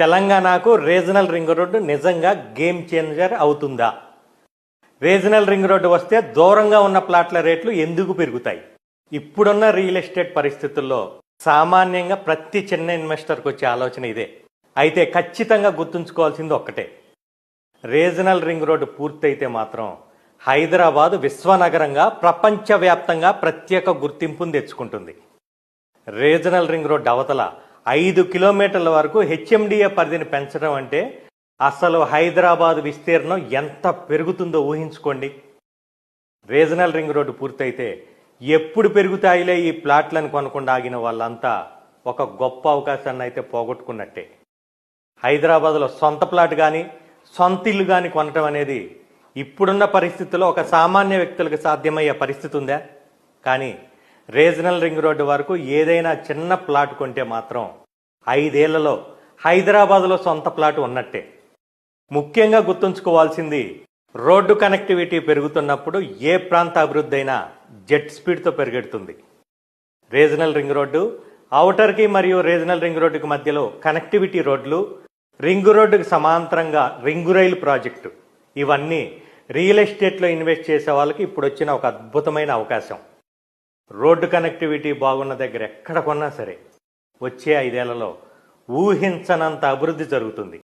తెలంగాణకు regional ring road నిజంగా game changer అవుతుందా? రీజనల్ రింగ్ రోడ్డు వస్తే దూరంగా ఉన్న ప్లాట్ల రేట్లు ఎందుకు పెరుగుతాయి? ఇప్పుడున్న రియల్ ఎస్టేట్ పరిస్థితుల్లో సామాన్యంగా ప్రతి చిన్న ఇన్వెస్టర్కి వచ్చే ఆలోచన ఇదే. అయితే ఖచ్చితంగా గుర్తుంచుకోవాల్సింది ఒక్కటే. రీజనల్ రింగ్ రోడ్డు పూర్తయితే మాత్రం హైదరాబాద్ విశ్వనగరంగా ప్రపంచవ్యాప్తంగా ప్రత్యేక గుర్తింపును తెచ్చుకుంటుంది. రీజనల్ రింగ్ రోడ్డు అవతల ఐదు కిలోమీటర్ల వరకు హెచ్ఎండిఏ పరిధిని పెంచడం అంటే అసలు హైదరాబాద్ విస్తీర్ణం ఎంత పెరుగుతుందో ఊహించుకోండి. రీజనల్ రింగ్ రోడ్డు పూర్తయితే ఎప్పుడు పెరుగుతాయిలే ఈ ప్లాట్లను కొనకుండా ఆగిన వాళ్ళంతా ఒక గొప్ప అవకాశాన్ని అయితే పోగొట్టుకున్నట్టే. హైదరాబాద్లో సొంత ప్లాట్ కానీ సొంత ఇల్లు కానీ కొనటం అనేది ఇప్పుడున్న పరిస్థితుల్లో ఒక సామాన్య వ్యక్తులకు సాధ్యమయ్యే పరిస్థితి ఉందా? కానీ రీజనల్ రింగ్ రోడ్డు వరకు ఏదైనా చిన్న ప్లాట్ కొంటే మాత్రం ఐదేళ్ళలో హైదరాబాద్లో సొంత ప్లాట్ ఉన్నట్టే. ముఖ్యంగా గుర్తుంచుకోవాల్సింది రోడ్డు కనెక్టివిటీ పెరుగుతున్నప్పుడు ఏ ప్రాంత అభివృద్ధి అయినా జెట్ స్పీడ్తో పెరిగెడుతుంది. రీజనల్ రింగ్ రోడ్డు అవుటర్కి మరియు రీజనల్ రింగ్ రోడ్డుకి మధ్యలో కనెక్టివిటీ రోడ్లు రింగ్ రోడ్డుకి సమాంతరంగా రింగు రైలు ప్రాజెక్టు. ఇవన్నీ రియల్ ఎస్టేట్లో ఇన్వెస్ట్ చేసే వాళ్ళకి ఇప్పుడు వచ్చిన ఒక అద్భుతమైన అవకాశం. రోడ్డు కనెక్టివిటీ బాగున్న దగ్గర ఎక్కడ కొన్నా సరే వచ్చే ఐదేళ్ళలో ఊహించనంత అభివృద్ధి జరుగుతుంది.